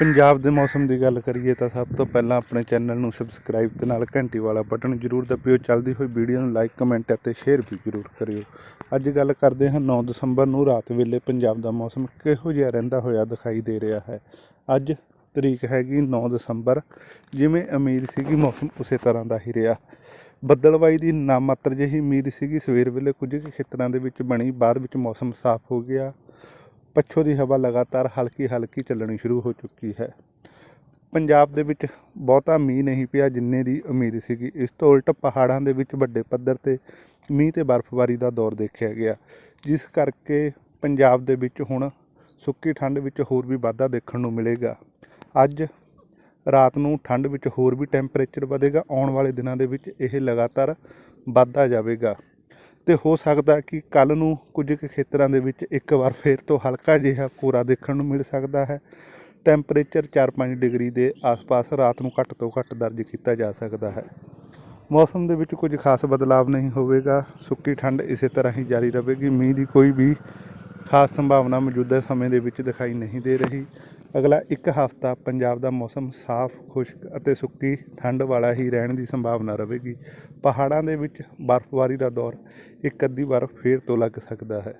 ਪੰਜਾਬ ਦੇ ਮੌਸਮ ਦੀ ਗੱਲ ਕਰੀਏ ਤਾਂ ਸਭ ਤੋਂ ਪਹਿਲਾਂ ਆਪਣੇ ਚੈਨਲ ਨੂੰ ਸਬਸਕ੍ਰਾਈਬ ਤੇ ਨਾਲ ਘੰਟੀ ਵਾਲਾ ਬਟਨ ਜ਼ਰੂਰ ਦਬਿਓ। ਚੱਲਦੀ ਹੋਈ ਵੀਡੀਓ ਨੂੰ ਲਾਈਕ ਕਮੈਂਟ ਅਤੇ ਸ਼ੇਅਰ ਵੀ ਜ਼ਰੂਰ ਕਰਿਓ। ਅੱਜ ਗੱਲ ਕਰਦੇ ਹਾਂ 9 ਦਸੰਬਰ ਨੂੰ ਰਾਤ ਵੇਲੇ ਪੰਜਾਬ ਦਾ ਮੌਸਮ ਕਿਹੋ ਜਿਹਾ ਰਹਿੰਦਾ ਹੋਇਆ ਦਿਖਾਈ ਦੇ ਰਿਹਾ ਹੈ। ਅੱਜ ਤਰੀਕ ਹੈਗੀ 9 ਦਸੰਬਰ, ਜਿਵੇਂ ਉਮੀਦ ਸੀਗੀ ਮੌਸਮ ਉਸੇ ਤਰ੍ਹਾਂ ਦਾ ਹੀ ਰਿਹਾ। ਬੱਦਲਵਾਈ ਦੀ ਨਾਮਾਤਰ ਜਿਹੀ ਉਮੀਦ ਸੀਗੀ ਸਵੇਰ ਵੇਲੇ ਕੁਝ ਕੁ ਖੇਤਰਾਂ ਦੇ ਵਿੱਚ ਬਣੀ, ਬਾਅਦ ਵਿੱਚ ਮੌਸਮ ਸਾਫ਼ ਹੋ ਗਿਆ। ਪੱਛੋ ਦੀ ਹਵਾ ਲਗਾਤਾਰ ਹਲਕੀ ਹਲਕੀ ਚੱਲਣੀ ਸ਼ੁਰੂ ਹੋ ਚੁੱਕੀ ਹੈ। ਪੰਜਾਬ ਦੇ ਵਿੱਚ ਬਹੁਤਾ ਮੀਂਹ ਨਹੀਂ ਪਿਆ ਜਿੰਨੇ ਦੀ ਉਮੀਦ ਸੀਗੀ। ਇਸ ਤੋਂ ਉਲਟ ਪਹਾੜਾਂ ਦੇ ਵਿੱਚ ਵੱਡੇ ਪੱਧਰ ਤੇ ਮੀਂਹ ਤੇ ਬਰਫ਼ਬਾਰੀ ਦਾ ਦੌਰ ਦੇਖਿਆ ਗਿਆ। ਜਿਸ ਕਰਕੇ ਪੰਜਾਬ ਦੇ ਵਿੱਚ ਹੁਣ ਸੁੱਕੀ ਠੰਡ ਵਿੱਚ ਹੋਰ ਵੀ ਵਾਧਾ ਦੇਖਣ ਨੂੰ ਮਿਲੇਗਾ। ਅੱਜ ਰਾਤ ਨੂੰ ਠੰਡ ਵਿੱਚ ਹੋਰ ਵੀ ਟੈਂਪਰੇਚਰ ਵਧੇਗਾ। ਆਉਣ ਵਾਲੇ ਦਿਨਾਂ ਦੇ ਵਿੱਚ ਇਹ ਲਗਾਤਾਰ ਵੱਧਦਾ ਜਾਵੇਗਾ। ਤੇ ਹੋ ਸਕਦਾ ਕਿ ਕੱਲ ਨੂੰ ਕੁਝ ਕੁ ਖੇਤਰਾਂ ਦੇ ਵਿੱਚ ਇੱਕ ਵਾਰ ਫੇਰ ਤੋਂ ਹਲਕਾ ਜਿਹਾ ਕੋਰਾ ਦੇਖਣ ਨੂੰ ਮਿਲ ਸਕਦਾ ਹੈ। ਟੈਂਪਰੇਚਰ 4-5 ਡਿਗਰੀ ਦੇ ਆਸ-ਪਾਸ ਰਾਤ ਨੂੰ ਘੱਟ ਤੋਂ ਘੱਟ ਦਰਜ ਕੀਤਾ ਜਾ ਸਕਦਾ ਹੈ। ਮੌਸਮ ਦੇ ਵਿੱਚ ਕੁਝ ਖਾਸ ਬਦਲਾਵ ਨਹੀਂ ਹੋਵੇਗਾ। ਸੁੱਕੀ ਠੰਡ ਇਸੇ ਤਰ੍ਹਾਂ ਹੀ ਜਾਰੀ ਰਹੇਗੀ। ਮੀਂਹ ਦੀ ਕੋਈ ਵੀ ਖਾਸ ਸੰਭਾਵਨਾ ਮੌਜੂਦਾ ਸਮੇਂ ਦੇ ਵਿੱਚ ਦਿਖਾਈ ਨਹੀਂ ਦੇ ਰਹੀ। ਅਗਲਾ ਇੱਕ ਹਫ਼ਤਾ ਪੰਜਾਬ ਦਾ ਮੌਸਮ ਸਾਫ਼, ਖੁਸ਼ਕ ਅਤੇ ਸੁੱਕੀ, ਠੰਡ ਵਾਲਾ ਹੀ ਰਹਿਣ ਦੀ ਸੰਭਾਵਨਾ ਰਹੇਗੀ। ਪਹਾੜਾਂ ਦੇ ਵਿੱਚ ਬਰਫ਼ਬਾਰੀ ਦਾ ਦੌਰ, ਇੱਕ ਅੱਧੀ ਵਾਰ ਫਿਰ ਤੋਂ ਲੱਗ ਸਕਦਾ ਹੈ।